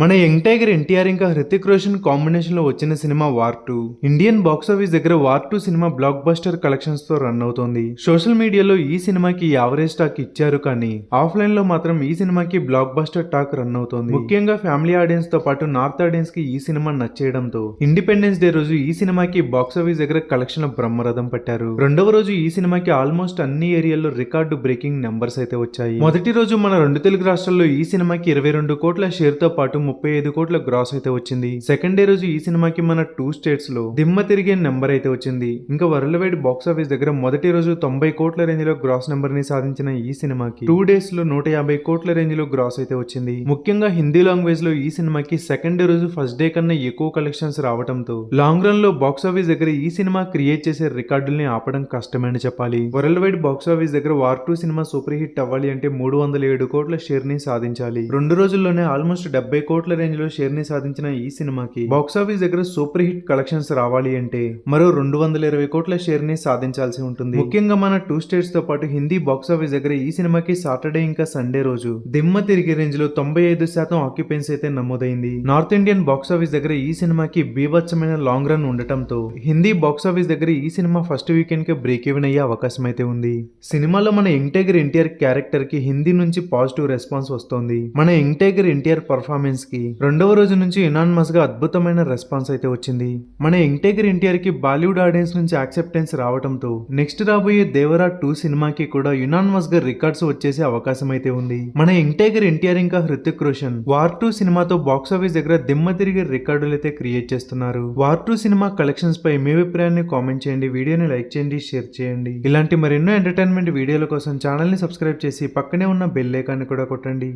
మన young tiger NTR ఇంకా హృతిక్ రోషన్ కాంబినేషన్లో వచ్చిన cinema war two. Indian box office దగ్గర వార్ టూ సినిమా బ్లాక్ బస్టర్ కలెక్షన్స్తో రన్ అవుతోంది. సోషల్ మీడియాలో ఈ సినిమాకి యావరేజ్ టాక్ ఇచ్చారు కానీ ఆఫ్లైన్లో మాత్రం ఈ సినిమాకి బ్లాక్ బస్టర్ టాక్ రన్ అవుతోంది. ముఖ్యంగా ఫ్యామిలీ ఆడియన్స్తో పాటు నార్త్ ఆడియన్స్కి ఈ సినిమా నచ్చేయడంతో ఇండిపెండెన్స్ డే రోజు ఈ సినిమాకి బాక్స్ ఆఫీస్ దగ్గర కలెక్షన్ బ్రహ్మరథం పట్టారు. రెండవ రోజు ఈ సినిమాకి ఆల్మోస్ట్ అన్ని ఏరియాల్లో రికార్డు బ్రేకింగ్ నెంబర్స్ అయితే వచ్చాయి. మొదటి రోజు మన రెండు తెలుగు రాష్ట్రాల్లో ఈ సినిమాకి ఇరవై రెండు కోట్ల షేర్తో పాటు ముప్పై ఐదు కోట్ల గ్రాస్ అయితే వచ్చింది. సెకండ్ డే రోజు ఈ సినిమాకి మన టూ స్టేట్స్లో దిమ్మ తిరిగే నెంబర్ అయితే వచ్చింది. ఇంకా వరల్డ్ వైడ్ బాక్స్ ఆఫీస్ దగ్గర మొదటి రోజు తొంభై కోట్ల రేంజ్లో గ్రాస్ నెంబర్ని సాధించిన ఈ సినిమాకి టూ డేస్లో నూట యాభై కోట్ల రేంజ్లో గ్రాస్ అయితే వచ్చింది. ముఖ్యంగా హిందీ లాంగ్వేజ్లో ఈ సినిమాకి సెకండ్ డే రోజు ఫస్ట్ డే కన్నా ఎక్కువ కలెక్షన్స్ రావడంతో లాంగ్ రన్లో బాక్స్ ఆఫీస్ దగ్గర ఈ సినిమా క్రియేట్ చేసే రికార్డుల్ని ఆపడం కష్టమని చెప్పాలి. వరల్డ్ వైడ్ బాక్స్ ఆఫీస్ దగ్గర వార్ టూ సినిమా సూపర్ హిట్ అవ్వాలి అంటే మూడు వందల ఏడు కోట్ల షేర్ని సాధించాలి. రెండు రోజుల్లోనే ఆల్మోస్ట్ డెబ్బై కోట్ల రేంజ్లో షేర్ని సాధించిన ఈ సినిమాకి బాక్స్ ఆఫీస్ దగ్గర సూపర్ హిట్ కలెక్షన్స్ రావాలి అంటే మరో రెండు వందల ఇరవై కోట్ల షేర్ని సాధించాల్సి ఉంటుంది. ముఖ్యంగా మన టూ స్టేట్స్తో పాటు హిందీ బాక్స్ ఆఫీస్ దగ్గర ఈ సినిమాకి సాటర్డే ఇంకా సండే రోజు. దిమ్మ తిరిగే రేంజ్లో తొంభై ఐదు శాతం ఆక్యుపెన్సీ అయితే నమోదైంది. నార్త్ ఇండియన్ బాక్స్ ఆఫీస్ దగ్గర ఈ సినిమాకి బీభత్సమైన లాంగ్ రన్ ఉండటంతో హిందీ బాక్స్ ఆఫీస్ దగ్గర ఈ సినిమా ఫస్ట్ వీకెండ్కి బ్రేక్ ఈవెన్ అయ్యే అవకాశం అయితే ఉంది. సినిమాలో మన యంగ్ టైగర్ ఎన్టీఆర్ క్యారెక్టర్కి హిందీ నుంచి పాజిటివ్ రెస్పాన్స్ వస్తోంది. మన యంగ్ టైగర్ ఎన్టీఆర్ పర్ఫార్మెన్స్ కి రెండవ రోజు నుంచి ఇనానమస్గా అద్భుతమైన రెస్పాన్స్ అయితే వచ్చింది. మన యంగ్ ఎన్టీఆర్కి బాలీవుడ్ ఆడియన్స్ నుంచి యాక్సెప్టెన్స్ రావడంతో నెక్స్ట్ రాబోయే దేవరా టూ సినిమాకి కూడా యునాన్మస్గా రికార్డ్స్ వచ్చేసే అవకాశం అయితే ఉంది. మన యంగ్ ఎన్టీఆర్ ఇంకా హృతిక్ రోషన్ వార్ టూ సినిమాతో బాక్స్ ఆఫీస్ దగ్గర దిమ్మ తిరిగే రికార్డులు అయితే క్రియేట్ చేస్తున్నారు. వార్ టూ సినిమా కలెక్షన్స్ పై మీ అభిప్రాయాన్ని కామెంట్ చేయండి. వీడియోని లైక్ చేయండి షేర్ చేయండి. ఇలాంటి మరెన్నో ఎంటర్టైన్మెంట్ వీడియోల కోసం ఛానల్ని సబ్స్క్రైబ్ చేసి పక్కనే ఉన్న బెల్ ఐకాన్ని కూడా కొట్టండి.